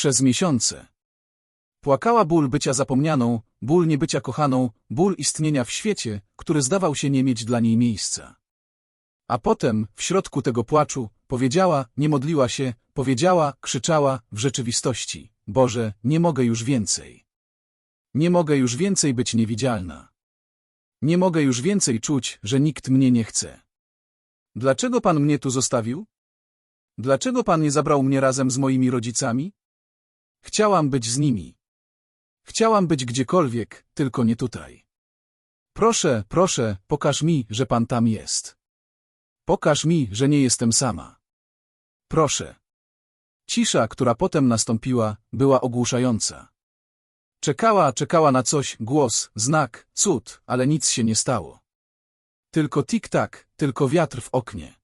Przez miesiące. Płakała ból bycia zapomnianą, ból niebycia kochaną, ból istnienia w świecie, który zdawał się nie mieć dla niej miejsca. A potem, w środku tego płaczu, powiedziała, nie modliła się, powiedziała, krzyczała, w rzeczywistości, Boże, nie mogę już więcej. Nie mogę już więcej być niewidzialna. Nie mogę już więcej czuć, że nikt mnie nie chce. Dlaczego Pan mnie tu zostawił? Dlaczego Pan nie zabrał mnie razem z moimi rodzicami? Chciałam być z nimi. Chciałam być gdziekolwiek, tylko nie tutaj. Proszę, proszę, pokaż mi, że Pan tam jest. Pokaż mi, że nie jestem sama. Proszę. Cisza, która potem nastąpiła, była ogłuszająca. Czekała, czekała na coś, głos, znak, cud, ale nic się nie stało. Tylko tik-tak, tylko wiatr w oknie.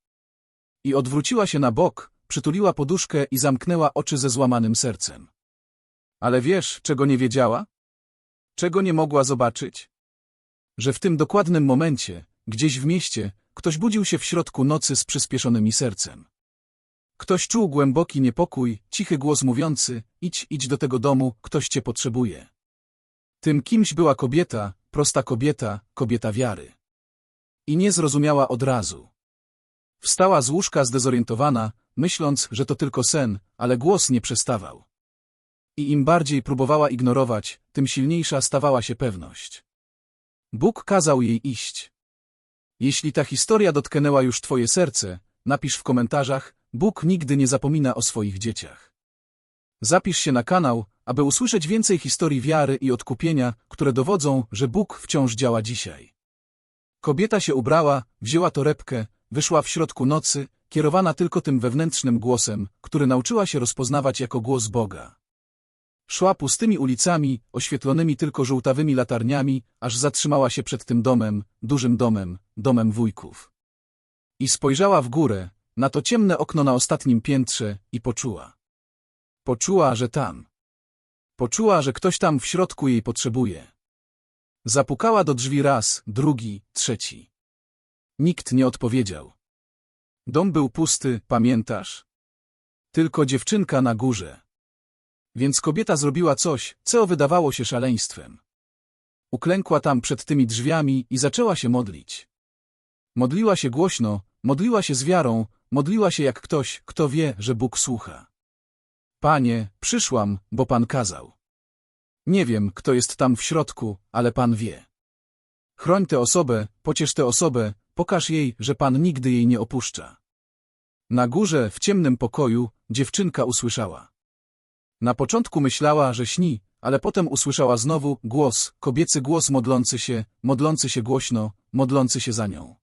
I odwróciła się na bok, przytuliła poduszkę i zamknęła oczy ze złamanym sercem. Ale wiesz, czego nie wiedziała? Czego nie mogła zobaczyć? Że w tym dokładnym momencie, gdzieś w mieście, ktoś budził się w środku nocy z przyspieszonymi sercem. Ktoś czuł głęboki niepokój, cichy głos mówiący, idź, idź do tego domu, ktoś cię potrzebuje. Tym kimś była kobieta, prosta kobieta, kobieta wiary. I nie zrozumiała od razu. Wstała z łóżka zdezorientowana, myśląc, że to tylko sen, ale głos nie przestawał. I im bardziej próbowała ignorować, tym silniejsza stawała się pewność. Bóg kazał jej iść. Jeśli ta historia dotknęła już twoje serce, napisz w komentarzach, Bóg nigdy nie zapomina o swoich dzieciach. Zapisz się na kanał, aby usłyszeć więcej historii wiary i odkupienia, które dowodzą, że Bóg wciąż działa dzisiaj. Kobieta się ubrała, wzięła torebkę, wyszła w środku nocy, kierowana tylko tym wewnętrznym głosem, który nauczyła się rozpoznawać jako głos Boga. Szła pustymi ulicami, oświetlonymi tylko żółtawymi latarniami, aż zatrzymała się przed tym domem, dużym domem, domem wujków. I spojrzała w górę, na to ciemne okno na ostatnim piętrze i poczuła. Poczuła, że tam. Poczuła, że ktoś tam w środku jej potrzebuje. Zapukała do drzwi raz, drugi, trzeci. Nikt nie odpowiedział. Dom był pusty, pamiętasz? Tylko dziewczynka na górze. Więc kobieta zrobiła coś, co wydawało się szaleństwem. Uklękła tam przed tymi drzwiami i zaczęła się modlić. Modliła się głośno, modliła się z wiarą, modliła się jak ktoś, kto wie, że Bóg słucha. Panie, przyszłam, bo Pan kazał. Nie wiem, kto jest tam w środku, ale Pan wie. Chroń tę osobę, pociesz tę osobę, pokaż jej, że Pan nigdy jej nie opuszcza. Na górze, w ciemnym pokoju, dziewczynka usłyszała. Na początku myślała, że śni, ale potem usłyszała znowu głos, kobiecy głos modlący się, modlący się głośno, modlący się za nią.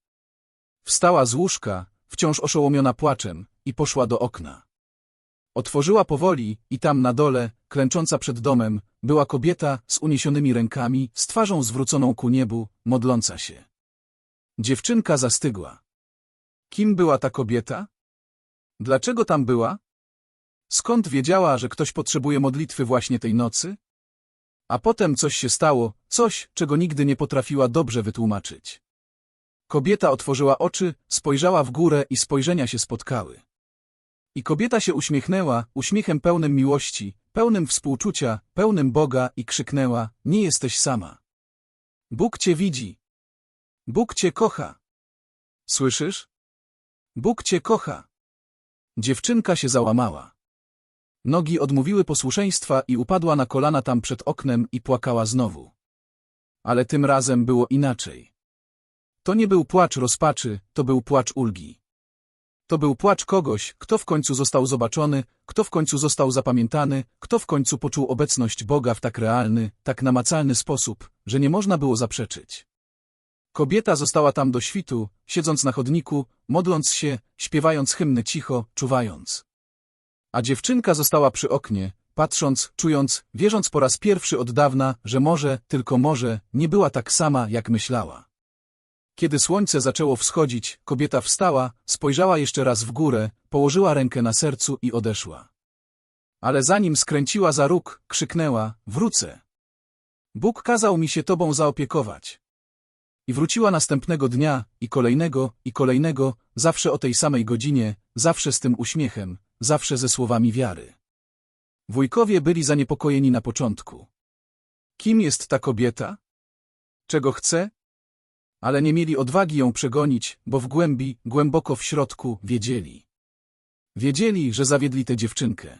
Wstała z łóżka, wciąż oszołomiona płaczem, i poszła do okna. Otworzyła powoli i tam na dole, klęcząca przed domem, była kobieta z uniesionymi rękami, z twarzą zwróconą ku niebu, modląca się. Dziewczynka zastygła. Kim była ta kobieta? Dlaczego tam była? Skąd wiedziała, że ktoś potrzebuje modlitwy właśnie tej nocy? A potem coś się stało, coś, czego nigdy nie potrafiła dobrze wytłumaczyć. Kobieta otworzyła oczy, spojrzała w górę i spojrzenia się spotkały. I kobieta się uśmiechnęła, uśmiechem pełnym miłości, pełnym współczucia, pełnym Boga i krzyknęła, nie jesteś sama. Bóg cię widzi. Bóg cię kocha. Słyszysz? Bóg cię kocha. Dziewczynka się załamała. Nogi odmówiły posłuszeństwa i upadła na kolana tam przed oknem i płakała znowu. Ale tym razem było inaczej. To nie był płacz rozpaczy, to był płacz ulgi. To był płacz kogoś, kto w końcu został zobaczony, kto w końcu został zapamiętany, kto w końcu poczuł obecność Boga w tak realny, tak namacalny sposób, że nie można było zaprzeczyć. Kobieta została tam do świtu, siedząc na chodniku, modląc się, śpiewając hymny cicho, czuwając. A dziewczynka została przy oknie, patrząc, czując, wierząc po raz pierwszy od dawna, że może, tylko może, nie była tak sama, jak myślała. Kiedy słońce zaczęło wschodzić, kobieta wstała, spojrzała jeszcze raz w górę, położyła rękę na sercu i odeszła. Ale zanim skręciła za róg, krzyknęła, wrócę. Bóg kazał mi się tobą zaopiekować. I wróciła następnego dnia, i kolejnego, i kolejnego, zawsze o tej samej godzinie, zawsze z tym uśmiechem, zawsze ze słowami wiary. Wujkowie byli zaniepokojeni na początku. Kim jest ta kobieta? Czego chce? Ale nie mieli odwagi ją przegonić, bo w głębi, głęboko w środku, wiedzieli. Wiedzieli, że zawiedli tę dziewczynkę.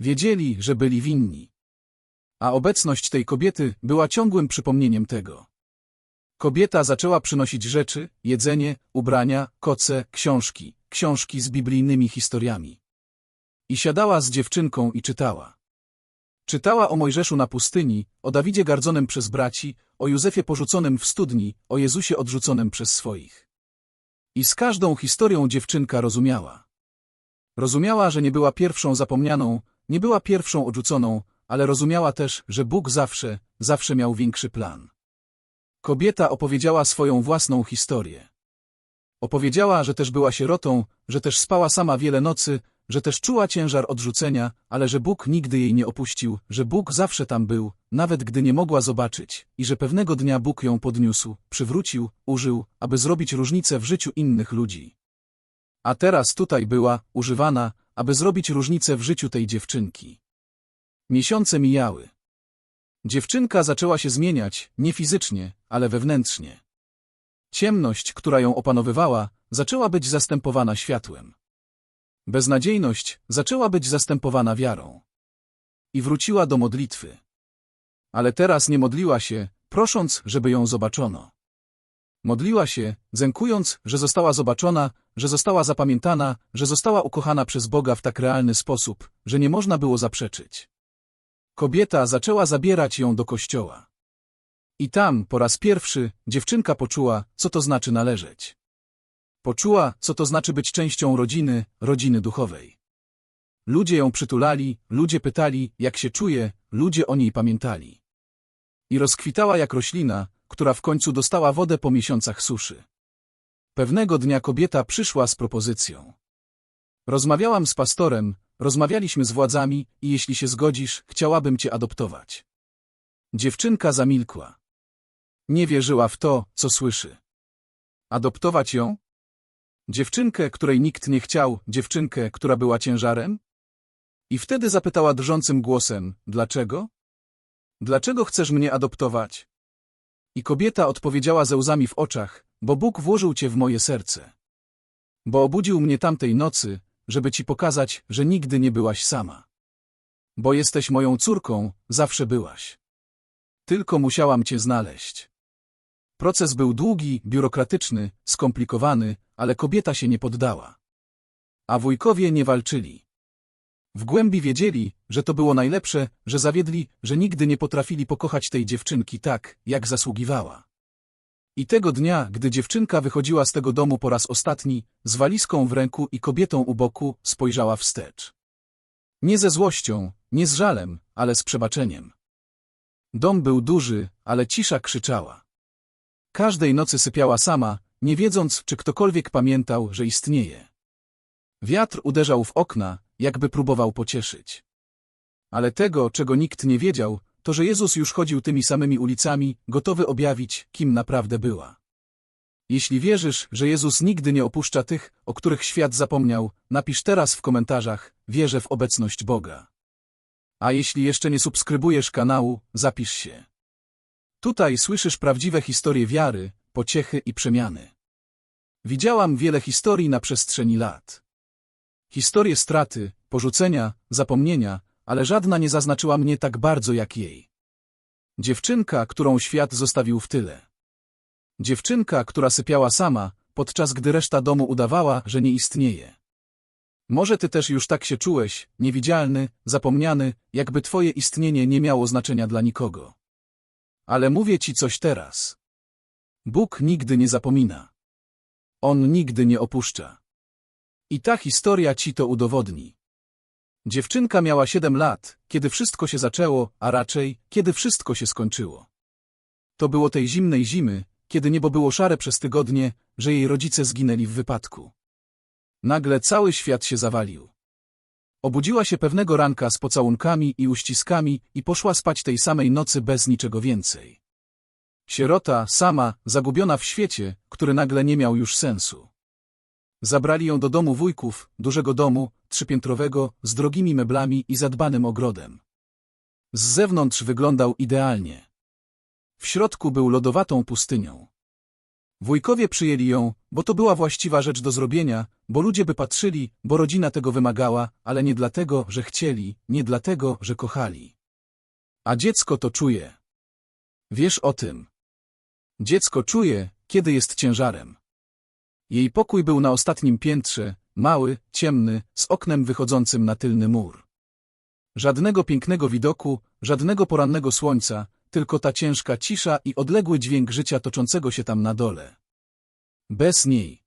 Wiedzieli, że byli winni. A obecność tej kobiety była ciągłym przypomnieniem tego. Kobieta zaczęła przynosić rzeczy, jedzenie, ubrania, koce, książki, książki z biblijnymi historiami. I siadała z dziewczynką i czytała. Czytała o Mojżeszu na pustyni, o Dawidzie gardzonym przez braci, o Józefie porzuconym w studni, o Jezusie odrzuconym przez swoich. I z każdą historią dziewczynka rozumiała. Rozumiała, że nie była pierwszą zapomnianą, nie była pierwszą odrzuconą, ale rozumiała też, że Bóg zawsze, zawsze miał większy plan. Kobieta opowiedziała swoją własną historię. Opowiedziała, że też była sierotą, że też spała sama wiele nocy, że też czuła ciężar odrzucenia, ale że Bóg nigdy jej nie opuścił, że Bóg zawsze tam był, nawet gdy nie mogła zobaczyć, i że pewnego dnia Bóg ją podniósł, przywrócił, użył, aby zrobić różnicę w życiu innych ludzi. A teraz tutaj była, używana, aby zrobić różnicę w życiu tej dziewczynki. Miesiące mijały. Dziewczynka zaczęła się zmieniać, nie fizycznie, ale wewnętrznie. Ciemność, która ją opanowywała, zaczęła być zastępowana światłem. Beznadziejność zaczęła być zastępowana wiarą. I wróciła do modlitwy. Ale teraz nie modliła się, prosząc, żeby ją zobaczono. Modliła się, zękując, że została zobaczona, że została zapamiętana, że została ukochana przez Boga w tak realny sposób, że nie można było zaprzeczyć. Kobieta zaczęła zabierać ją do kościoła. I tam, po raz pierwszy, dziewczynka poczuła, co to znaczy należeć. Poczuła, co to znaczy być częścią rodziny, rodziny duchowej. Ludzie ją przytulali, ludzie pytali, jak się czuje, ludzie o niej pamiętali. I rozkwitała jak roślina, która w końcu dostała wodę po miesiącach suszy. Pewnego dnia kobieta przyszła z propozycją. Rozmawiałam z pastorem, rozmawialiśmy z władzami i jeśli się zgodzisz, chciałabym cię adoptować. Dziewczynka zamilkła. Nie wierzyła w to, co słyszy. Adoptować ją? Dziewczynkę, której nikt nie chciał, dziewczynkę, która była ciężarem? I wtedy zapytała drżącym głosem, dlaczego? Dlaczego chcesz mnie adoptować? I kobieta odpowiedziała ze łzami w oczach, bo Bóg włożył cię w moje serce. Bo obudził mnie tamtej nocy, żeby ci pokazać, że nigdy nie byłaś sama. Bo jesteś moją córką, zawsze byłaś. Tylko musiałam cię znaleźć. Proces był długi, biurokratyczny, skomplikowany, ale kobieta się nie poddała. A wujkowie nie walczyli. W głębi wiedzieli, że to było najlepsze, że zawiedli, że nigdy nie potrafili pokochać tej dziewczynki tak, jak zasługiwała. I tego dnia, gdy dziewczynka wychodziła z tego domu po raz ostatni, z walizką w ręku i kobietą u boku, spojrzała wstecz. Nie ze złością, nie z żalem, ale z przebaczeniem. Dom był duży, ale cisza krzyczała. Każdej nocy sypiała sama, nie wiedząc, czy ktokolwiek pamiętał, że istnieje. Wiatr uderzał w okna, jakby próbował pocieszyć. Ale tego, czego nikt nie wiedział, to że Jezus już chodził tymi samymi ulicami, gotowy objawić, kim naprawdę była. Jeśli wierzysz, że Jezus nigdy nie opuszcza tych, o których świat zapomniał, napisz teraz w komentarzach, wierzę w obecność Boga. A jeśli jeszcze nie subskrybujesz kanału, zapisz się. Tutaj słyszysz prawdziwe historie wiary, pociechy i przemiany. Widziałam wiele historii na przestrzeni lat. Historie straty, porzucenia, zapomnienia, ale żadna nie zaznaczyła mnie tak bardzo jak jej. Dziewczynka, którą świat zostawił w tyle. Dziewczynka, która sypiała sama, podczas gdy reszta domu udawała, że nie istnieje. Może ty też już tak się czułeś, niewidzialny, zapomniany, jakby twoje istnienie nie miało znaczenia dla nikogo. Ale mówię ci coś teraz. Bóg nigdy nie zapomina. On nigdy nie opuszcza. I ta historia ci to udowodni. Dziewczynka miała siedem lat, kiedy wszystko się zaczęło, a raczej, kiedy wszystko się skończyło. To było tej zimnej zimy, kiedy niebo było szare przez tygodnie, że jej rodzice zginęli w wypadku. Nagle cały świat się zawalił. Obudziła się pewnego ranka z pocałunkami i uściskami i poszła spać tej samej nocy bez niczego więcej. Sierota, sama, zagubiona w świecie, który nagle nie miał już sensu. Zabrali ją do domu wujków, dużego domu, trzypiętrowego, z drogimi meblami i zadbanym ogrodem. Z zewnątrz wyglądał idealnie. W środku był lodowatą pustynią. Wujkowie przyjęli ją, bo to była właściwa rzecz do zrobienia, bo ludzie by patrzyli, bo rodzina tego wymagała, ale nie dlatego, że chcieli, nie dlatego, że kochali. A dziecko to czuje. Wiesz o tym. Dziecko czuje, kiedy jest ciężarem. Jej pokój był na ostatnim piętrze, mały, ciemny, z oknem wychodzącym na tylny mur. Żadnego pięknego widoku, żadnego porannego słońca, tylko ta ciężka cisza i odległy dźwięk życia toczącego się tam na dole. Bez niej.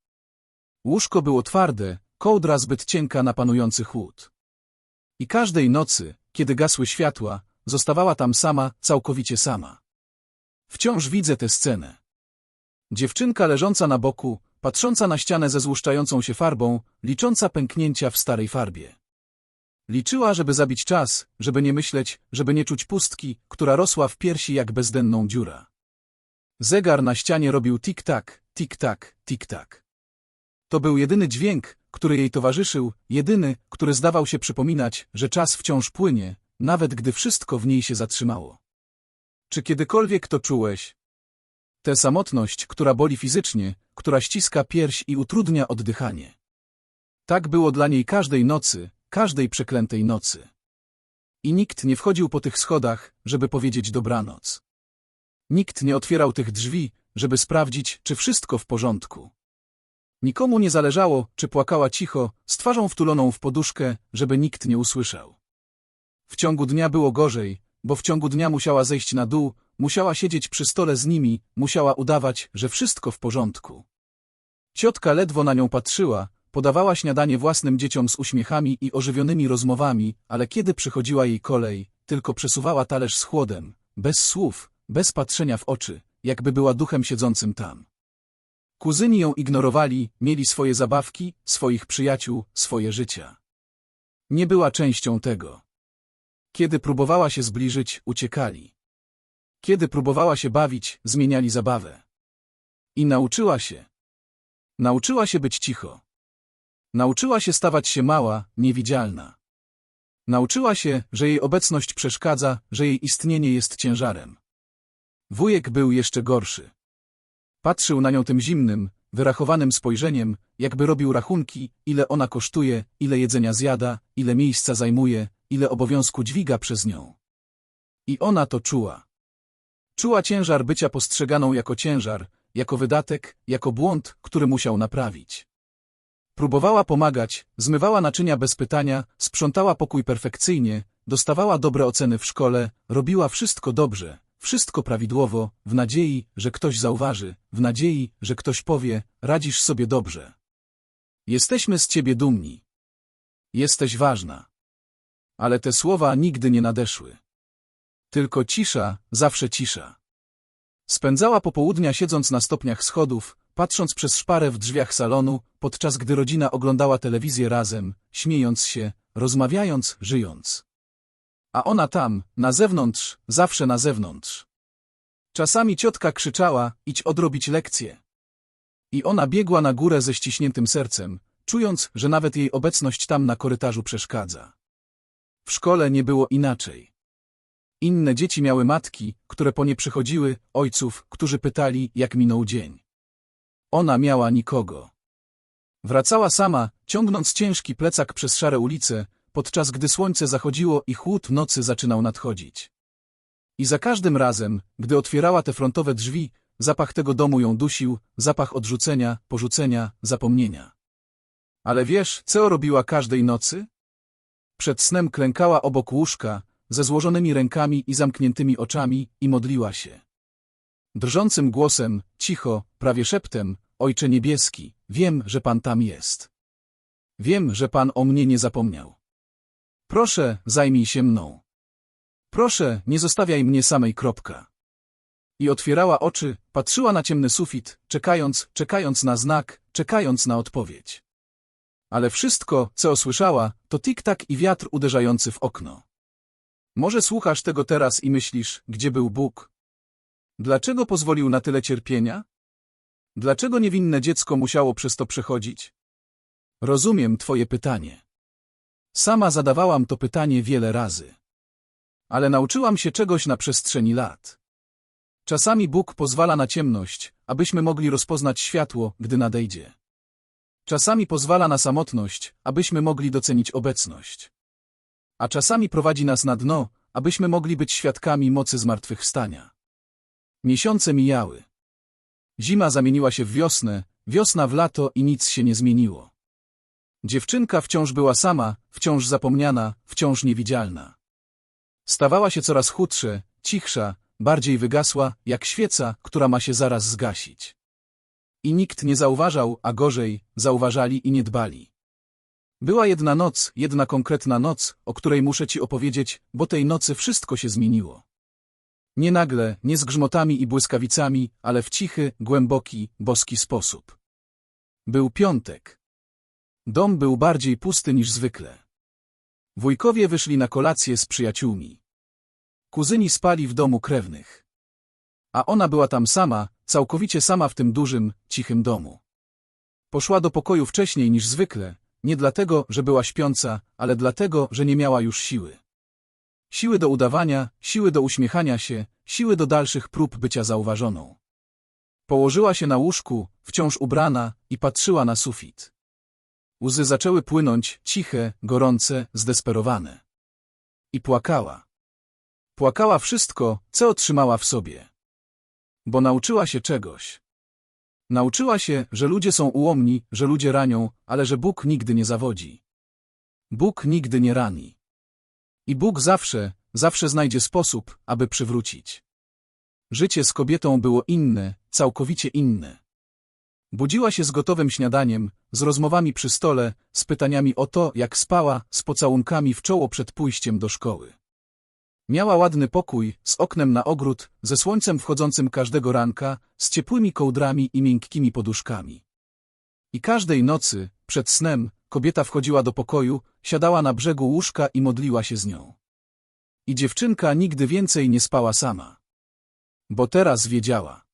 Łóżko było twarde, kołdra zbyt cienka na panujący chłód. I każdej nocy, kiedy gasły światła, zostawała tam sama, całkowicie sama. Wciąż widzę tę scenę. Dziewczynka leżąca na boku, patrząca na ścianę ze złuszczającą się farbą, licząca pęknięcia w starej farbie. Liczyła, żeby zabić czas, żeby nie myśleć, żeby nie czuć pustki, która rosła w piersi jak bezdenną dziura. Zegar na ścianie robił tik-tak, tik-tak, tik-tak. To był jedyny dźwięk, który jej towarzyszył, jedyny, który zdawał się przypominać, że czas wciąż płynie, nawet gdy wszystko w niej się zatrzymało. Czy kiedykolwiek to czułeś? Tę samotność, która boli fizycznie, która ściska pierś i utrudnia oddychanie. Tak było dla niej każdej nocy, każdej przeklętej nocy. I nikt nie wchodził po tych schodach, żeby powiedzieć dobranoc. Nikt nie otwierał tych drzwi, żeby sprawdzić, czy wszystko w porządku. Nikomu nie zależało, czy płakała cicho, z twarzą wtuloną w poduszkę, żeby nikt nie usłyszał. W ciągu dnia było gorzej, bo w ciągu dnia musiała zejść na dół, musiała siedzieć przy stole z nimi, musiała udawać, że wszystko w porządku. Ciotka ledwo na nią patrzyła, podawała śniadanie własnym dzieciom z uśmiechami i ożywionymi rozmowami, ale kiedy przychodziła jej kolej, tylko przesuwała talerz z chłodem, bez słów, bez patrzenia w oczy, jakby była duchem siedzącym tam. Kuzyni ją ignorowali, mieli swoje zabawki, swoich przyjaciół, swoje życia. Nie była częścią tego. Kiedy próbowała się zbliżyć, uciekali. Kiedy próbowała się bawić, zmieniali zabawę. I nauczyła się. Nauczyła się być cicho. Nauczyła się stawać się mała, niewidzialna. Nauczyła się, że jej obecność przeszkadza, że jej istnienie jest ciężarem. Wujek był jeszcze gorszy. Patrzył na nią tym zimnym, wyrachowanym spojrzeniem, jakby robił rachunki, ile ona kosztuje, ile jedzenia zjada, ile miejsca zajmuje, ile obowiązku dźwiga przez nią. I ona to czuła. Czuła ciężar bycia postrzeganą jako ciężar, jako wydatek, jako błąd, który musiał naprawić. Próbowała pomagać, zmywała naczynia bez pytania, sprzątała pokój perfekcyjnie, dostawała dobre oceny w szkole, robiła wszystko dobrze, wszystko prawidłowo, w nadziei, że ktoś zauważy, w nadziei, że ktoś powie, radzisz sobie dobrze. Jesteśmy z ciebie dumni. Jesteś ważna. Ale te słowa nigdy nie nadeszły. Tylko cisza, zawsze cisza. Spędzała popołudnia siedząc na stopniach schodów, patrząc przez szparę w drzwiach salonu, podczas gdy rodzina oglądała telewizję razem, śmiejąc się, rozmawiając, żyjąc. A ona tam, na zewnątrz, zawsze na zewnątrz. Czasami ciotka krzyczała, idź odrobić lekcję. I ona biegła na górę ze ściśniętym sercem, czując, że nawet jej obecność tam na korytarzu przeszkadza. W szkole nie było inaczej. Inne dzieci miały matki, które po nie przychodziły, ojców, którzy pytali, jak minął dzień. Ona miała nikogo. Wracała sama, ciągnąc ciężki plecak przez szare ulice, podczas gdy słońce zachodziło i chłód nocy zaczynał nadchodzić. I za każdym razem, gdy otwierała te frontowe drzwi, zapach tego domu ją dusił, zapach odrzucenia, porzucenia, zapomnienia. Ale wiesz, co robiła każdej nocy? Przed snem klękała obok łóżka, ze złożonymi rękami i zamkniętymi oczami i modliła się. Drżącym głosem, cicho, prawie szeptem, Ojcze niebieski, wiem, że Pan tam jest. Wiem, że Pan o mnie nie zapomniał. Proszę, zajmij się mną. Proszę, nie zostawiaj mnie samej kropka. I otwierała oczy, patrzyła na ciemny sufit, czekając, czekając na znak, czekając na odpowiedź. Ale wszystko, co usłyszała, to tik-tak i wiatr uderzający w okno. Może słuchasz tego teraz i myślisz, gdzie był Bóg? Dlaczego pozwolił na tyle cierpienia? Dlaczego niewinne dziecko musiało przez to przechodzić? Rozumiem twoje pytanie. Sama zadawałam to pytanie wiele razy. Ale nauczyłam się czegoś na przestrzeni lat. Czasami Bóg pozwala na ciemność, abyśmy mogli rozpoznać światło, gdy nadejdzie. Czasami pozwala na samotność, abyśmy mogli docenić obecność. A czasami prowadzi nas na dno, abyśmy mogli być świadkami mocy zmartwychwstania. Miesiące mijały. Zima zamieniła się w wiosnę, wiosna w lato i nic się nie zmieniło. Dziewczynka wciąż była sama, wciąż zapomniana, wciąż niewidzialna. Stawała się coraz chudsze, cichsza, bardziej wygasła, jak świeca, która ma się zaraz zgasić. I nikt nie zauważał, a gorzej, zauważali i nie dbali. Była jedna noc, jedna konkretna noc, o której muszę ci opowiedzieć, bo tej nocy wszystko się zmieniło. Nie nagle, nie z grzmotami i błyskawicami, ale w cichy, głęboki, boski sposób. Był piątek. Dom był bardziej pusty niż zwykle. Wujkowie wyszli na kolację z przyjaciółmi. Kuzyni spali w domu krewnych. A ona była tam sama, całkowicie sama w tym dużym, cichym domu. Poszła do pokoju wcześniej niż zwykle, nie dlatego, że była śpiąca, ale dlatego, że nie miała już siły. Siły do udawania, siły do uśmiechania się, siły do dalszych prób bycia zauważoną. Położyła się na łóżku, wciąż ubrana, i patrzyła na sufit. Łzy zaczęły płynąć, ciche, gorące, zdesperowane. I płakała. Płakała wszystko, co otrzymała w sobie. Bo nauczyła się czegoś. Nauczyła się, że ludzie są ułomni, że ludzie ranią, ale że Bóg nigdy nie zawodzi. Bóg nigdy nie rani. I Bóg zawsze, zawsze znajdzie sposób, aby przywrócić. Życie z kobietą było inne, całkowicie inne. Budziła się z gotowym śniadaniem, z rozmowami przy stole, z pytaniami o to, jak spała, z pocałunkami w czoło przed pójściem do szkoły. Miała ładny pokój, z oknem na ogród, ze słońcem wchodzącym każdego ranka, z ciepłymi kołdrami i miękkimi poduszkami. I każdej nocy, przed snem, kobieta wchodziła do pokoju, siadała na brzegu łóżka i modliła się z nią. I dziewczynka nigdy więcej nie spała sama. Bo teraz wiedziała.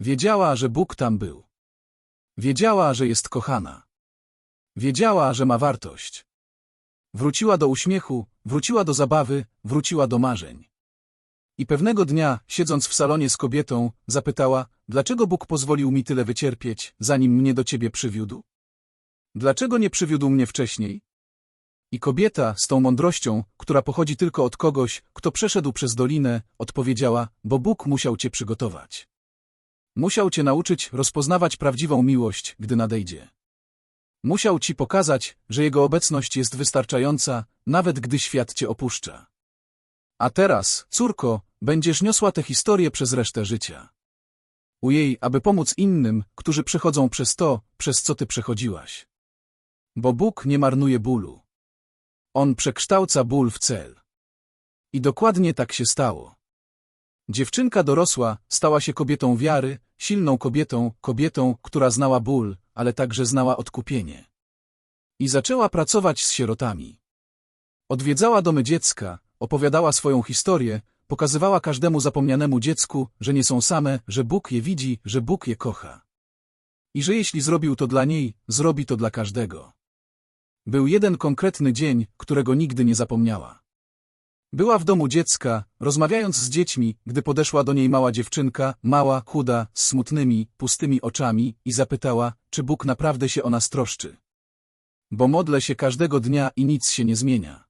Wiedziała, że Bóg tam był. Wiedziała, że jest kochana. Wiedziała, że ma wartość. Wróciła do uśmiechu, wróciła do zabawy, wróciła do marzeń. I pewnego dnia, siedząc w salonie z kobietą, zapytała, dlaczego Bóg pozwolił mi tyle wycierpieć, zanim mnie do ciebie przywiódł? Dlaczego nie przywiódł mnie wcześniej? I kobieta, z tą mądrością, która pochodzi tylko od kogoś, kto przeszedł przez dolinę, odpowiedziała, bo Bóg musiał cię przygotować. Musiał cię nauczyć rozpoznawać prawdziwą miłość, gdy nadejdzie. Musiał ci pokazać, że jego obecność jest wystarczająca, nawet gdy świat cię opuszcza. A teraz, córko, będziesz niosła tę historię przez resztę życia. U jej, aby pomóc innym, którzy przechodzą przez to, przez co ty przechodziłaś. Bo Bóg nie marnuje bólu. On przekształca ból w cel. I dokładnie tak się stało. Dziewczynka dorosła, stała się kobietą wiary, silną kobietą, kobietą, która znała ból, ale także znała odkupienie. I zaczęła pracować z sierotami. Odwiedzała domy dziecka, opowiadała swoją historię, pokazywała każdemu zapomnianemu dziecku, że nie są same, że Bóg je widzi, że Bóg je kocha. I że jeśli zrobił to dla niej, zrobi to dla każdego. Był jeden konkretny dzień, którego nigdy nie zapomniała. Była w domu dziecka, rozmawiając z dziećmi, gdy podeszła do niej mała dziewczynka, mała, chuda, z smutnymi, pustymi oczami i zapytała, czy Bóg naprawdę się o nas troszczy. Bo modlę się każdego dnia i nic się nie zmienia.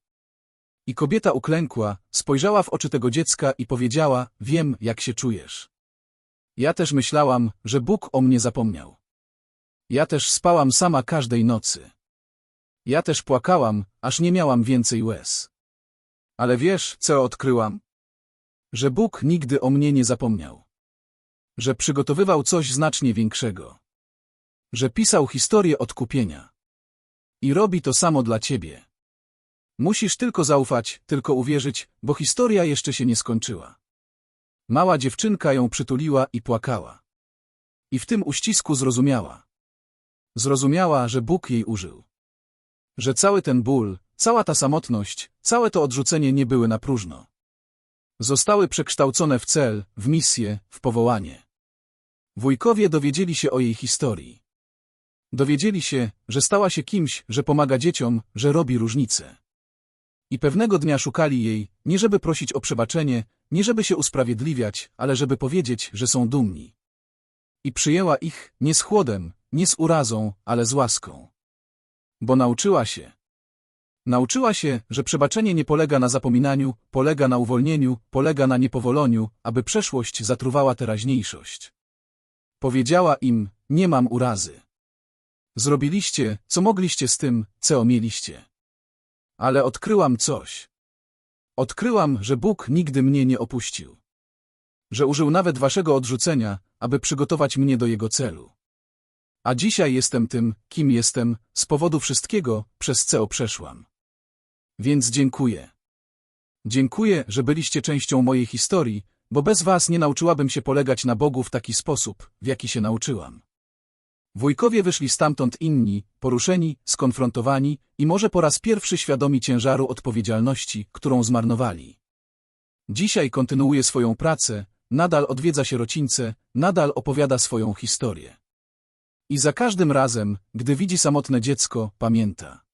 I kobieta uklękła, spojrzała w oczy tego dziecka i powiedziała, wiem, jak się czujesz. Ja też myślałam, że Bóg o mnie zapomniał. Ja też spałam sama każdej nocy. Ja też płakałam, aż nie miałam więcej łez. Ale wiesz, co odkryłam? Że Bóg nigdy o mnie nie zapomniał. Że przygotowywał coś znacznie większego. Że pisał historię odkupienia. I robi to samo dla ciebie. Musisz tylko zaufać, tylko uwierzyć, bo historia jeszcze się nie skończyła. Mała dziewczynka ją przytuliła i płakała. I w tym uścisku zrozumiała. Zrozumiała, że Bóg jej użył. Że cały ten ból, Cała ta samotność, całe to odrzucenie nie były na próżno. Zostały przekształcone w cel, w misję, w powołanie. Wujkowie dowiedzieli się o jej historii. Dowiedzieli się, że stała się kimś, że pomaga dzieciom, że robi różnicę. I pewnego dnia szukali jej, nie żeby prosić o przebaczenie, nie żeby się usprawiedliwiać, ale żeby powiedzieć, że są dumni. I przyjęła ich, nie z chłodem, nie z urazą, ale z łaską. Bo nauczyła się. Nauczyła się, że przebaczenie nie polega na zapominaniu, polega na uwolnieniu, polega na niepowoloniu, aby przeszłość zatruwała teraźniejszość. Powiedziała im, nie mam urazy. Zrobiliście, co mogliście z tym, co mieliście. Ale odkryłam coś. Odkryłam, że Bóg nigdy mnie nie opuścił. Że użył nawet waszego odrzucenia, aby przygotować mnie do Jego celu. A dzisiaj jestem tym, kim jestem, z powodu wszystkiego, przez co przeszłam. Więc dziękuję. Dziękuję, że byliście częścią mojej historii, bo bez was nie nauczyłabym się polegać na Bogu w taki sposób, w jaki się nauczyłam. Wujkowie wyszli stamtąd inni, poruszeni, skonfrontowani i może po raz pierwszy świadomi ciężaru odpowiedzialności, którą zmarnowali. Dzisiaj kontynuuje swoją pracę, nadal odwiedza sierocińce, nadal opowiada swoją historię. I za każdym razem, gdy widzi samotne dziecko, pamięta.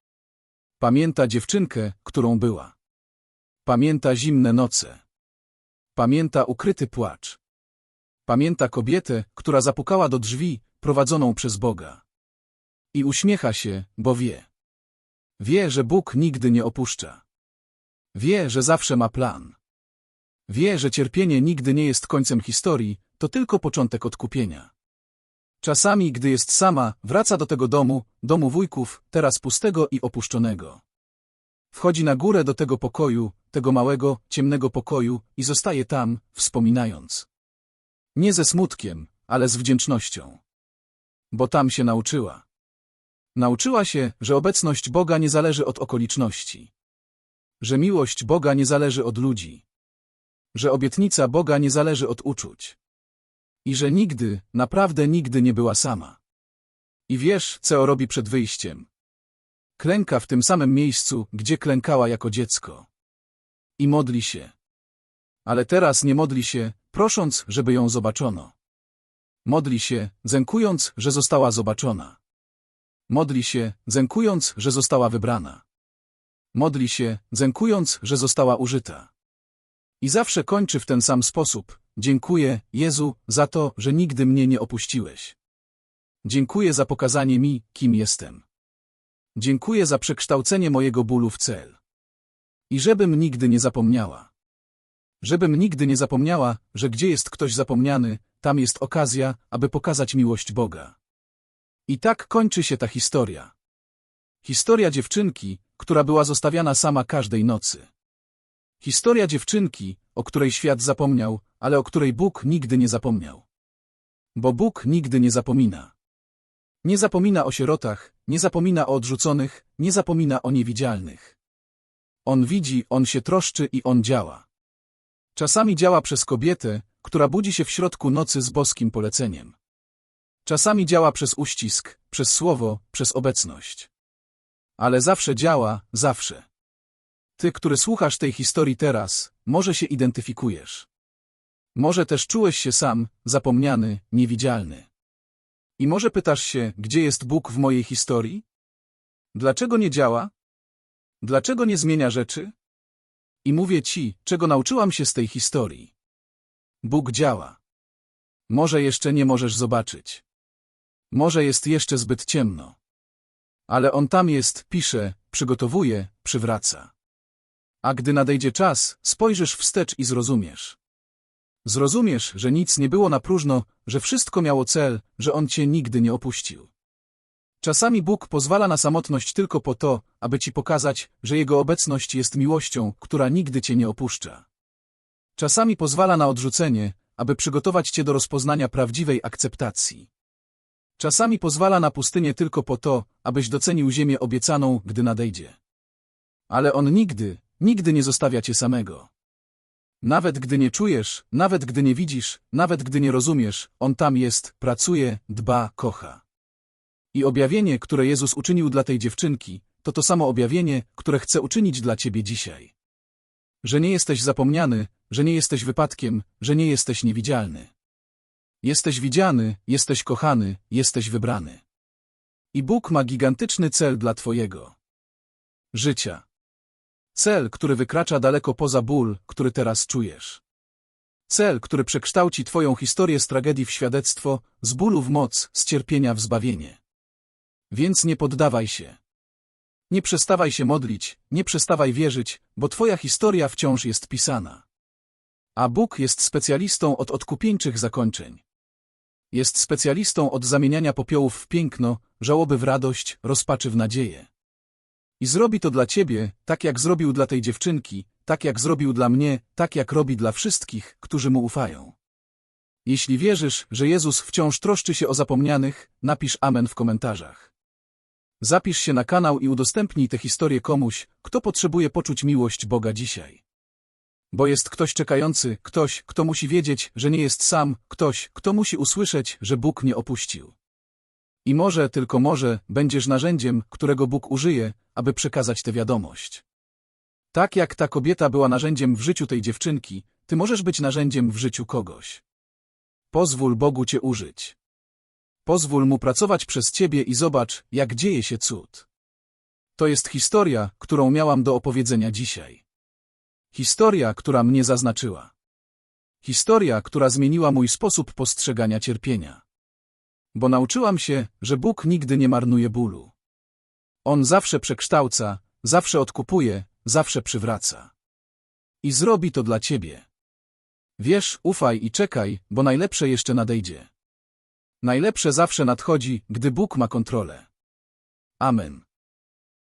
Pamięta dziewczynkę, którą była. Pamięta zimne noce. Pamięta ukryty płacz. Pamięta kobietę, która zapukała do drzwi, prowadzoną przez Boga. I uśmiecha się, bo wie. Wie, że Bóg nigdy nie opuszcza. Wie, że zawsze ma plan. Wie, że cierpienie nigdy nie jest końcem historii, to tylko początek odkupienia. Czasami, gdy jest sama, wraca do tego domu, domu wujków, teraz pustego i opuszczonego. Wchodzi na górę do tego pokoju, tego małego, ciemnego pokoju i zostaje tam, wspominając. Nie ze smutkiem, ale z wdzięcznością. Bo tam się nauczyła. Nauczyła się, że obecność Boga nie zależy od okoliczności. Że miłość Boga nie zależy od ludzi. Że obietnica Boga nie zależy od uczuć. I że nigdy, naprawdę nigdy nie była sama. I wiesz, co robi przed wyjściem. Klęka w tym samym miejscu, gdzie klękała jako dziecko. I modli się. Ale teraz nie modli się, prosząc, żeby ją zobaczono. Modli się, zękując, że została zobaczona. Modli się, zękując, że została wybrana. Modli się, zękując, że została użyta. I zawsze kończy w ten sam sposób. Dziękuję, Jezu, za to, że nigdy mnie nie opuściłeś. Dziękuję za pokazanie mi, kim jestem. Dziękuję za przekształcenie mojego bólu w cel. I żebym nigdy nie zapomniała. Żebym nigdy nie zapomniała, że gdzie jest ktoś zapomniany, tam jest okazja, aby pokazać miłość Boga. I tak kończy się ta historia. Historia dziewczynki, która była zostawiana sama każdej nocy. Historia dziewczynki, o której świat zapomniał, ale o której Bóg nigdy nie zapomniał. Bo Bóg nigdy nie zapomina. Nie zapomina o sierotach, nie zapomina o odrzuconych, nie zapomina o niewidzialnych. On widzi, on się troszczy i on działa. Czasami działa przez kobietę, która budzi się w środku nocy z boskim poleceniem. Czasami działa przez uścisk, przez słowo, przez obecność. Ale zawsze działa, zawsze. Ty, który słuchasz tej historii teraz, może się identyfikujesz. Może też czułeś się sam, zapomniany, niewidzialny. I może pytasz się, gdzie jest Bóg w mojej historii? Dlaczego nie działa? Dlaczego nie zmienia rzeczy? I mówię ci, czego nauczyłam się z tej historii. Bóg działa. Może jeszcze nie możesz zobaczyć. Może jest jeszcze zbyt ciemno. Ale On tam jest, pisze, przygotowuje, przywraca. A gdy nadejdzie czas, spojrzysz wstecz i zrozumiesz. Zrozumiesz, że nic nie było na próżno, że wszystko miało cel, że On cię nigdy nie opuścił. Czasami Bóg pozwala na samotność tylko po to, aby ci pokazać, że Jego obecność jest miłością, która nigdy cię nie opuszcza. Czasami pozwala na odrzucenie, aby przygotować cię do rozpoznania prawdziwej akceptacji. Czasami pozwala na pustynię tylko po to, abyś docenił ziemię obiecaną, gdy nadejdzie. Ale On nigdy, nigdy nie zostawia cię samego. Nawet gdy nie czujesz, nawet gdy nie widzisz, nawet gdy nie rozumiesz, On tam jest, pracuje, dba, kocha. I objawienie, które Jezus uczynił dla tej dziewczynki, to to samo objawienie, które chce uczynić dla ciebie dzisiaj. Że nie jesteś zapomniany, że nie jesteś wypadkiem, że nie jesteś niewidzialny. Jesteś widziany, jesteś kochany, jesteś wybrany. I Bóg ma gigantyczny cel dla Twojego życia. Cel, który wykracza daleko poza ból, który teraz czujesz. Cel, który przekształci Twoją historię z tragedii w świadectwo, z bólu w moc, z cierpienia w zbawienie. Więc nie poddawaj się. Nie przestawaj się modlić, nie przestawaj wierzyć, bo Twoja historia wciąż jest pisana. A Bóg jest specjalistą od odkupieńczych zakończeń. Jest specjalistą od zamieniania popiołów w piękno, żałoby w radość, rozpaczy w nadzieję. I zrobi to dla ciebie, tak jak zrobił dla tej dziewczynki, tak jak zrobił dla mnie, tak jak robi dla wszystkich, którzy mu ufają. Jeśli wierzysz, że Jezus wciąż troszczy się o zapomnianych, napisz Amen w komentarzach. Zapisz się na kanał i udostępnij tę historię komuś, kto potrzebuje poczuć miłość Boga dzisiaj. Bo jest ktoś czekający, ktoś, kto musi wiedzieć, że nie jest sam, ktoś, kto musi usłyszeć, że Bóg nie opuścił. I może, tylko może, będziesz narzędziem, którego Bóg użyje, aby przekazać tę wiadomość. Tak jak ta kobieta była narzędziem w życiu tej dziewczynki, ty możesz być narzędziem w życiu kogoś. Pozwól Bogu cię użyć. Pozwól mu pracować przez ciebie i zobacz, jak dzieje się cud. To jest historia, którą miałam do opowiedzenia dzisiaj. Historia, która mnie zaznaczyła. Historia, która zmieniła mój sposób postrzegania cierpienia. Bo nauczyłam się, że Bóg nigdy nie marnuje bólu. On zawsze przekształca, zawsze odkupuje, zawsze przywraca. I zrobi to dla ciebie. Wiesz, ufaj i czekaj, bo najlepsze jeszcze nadejdzie. Najlepsze zawsze nadchodzi, gdy Bóg ma kontrolę. Amen.